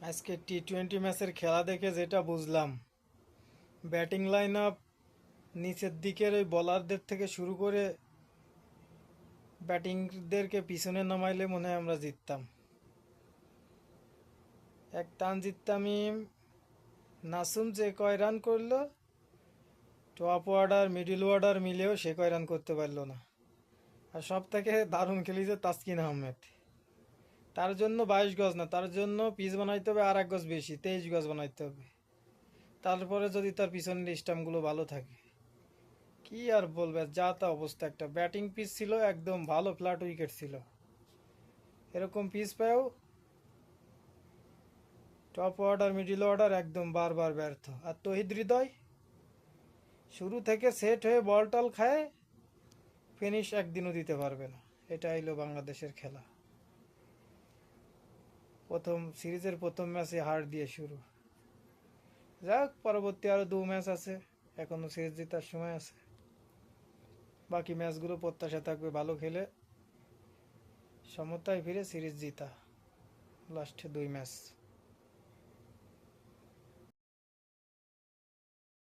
আজকে T twenty ম্যাচের খেলা দেখে যেটা বুঝলাম ব্যাটিং লাইন আপ নিচের দিকের ওই বলারদের থেকে শুরু করে ব্যাটিংদেরকে পিছনে নামাইলে মনে হয় আমরা জিততাম। এক টান জিততামই। নাসুম যে কয় রান করল টপ অর্ডার মিডিল অর্ডার মিলেও সে কয় রান করতে পারল না। আর সব থেকে দারুণ খেলিছে তাসকিন আহমেদ। তার জন্য বাইশ গজ না, তার জন্য পিস বানাইতে হবে আর এক গজ বেশি, তেইশ গজ বানাইতে হবে। তারপরে যদি তার পিছনের স্টাম্পগুলো ভালো থাকে। কি আর বলবে যা তা অবস্থা একটা। ব্যাটিং পিচ ছিল, একদম ভালো ফ্ল্যাট উইকেট ছিল। এরকম পিস পেয়েও টপ অর্ডার মিডিল অর্ডার একদম বারবার ব্যর্থ। আর তহিদ হৃদয় শুরু থেকে সেট হয়ে বল টল খায় ফিনিশ একদিনও দিতে পারবে না। এটা হইল বাংলাদেশের খেলা। প্রথম সিরিজের প্রথম ম্যাচে হার দিয়ে শুরু। যাক, পরবর্তী আরও দু ম্যাচ আছে এখনও সিরিজ জেতার সময় আছে। বাকি ম্যাচগুলো প্রত্যাশা থাকবে ভালো খেলে। সমতায় ফিরে সিরিজ জিতা লাস্টে দুই ম্যাচ।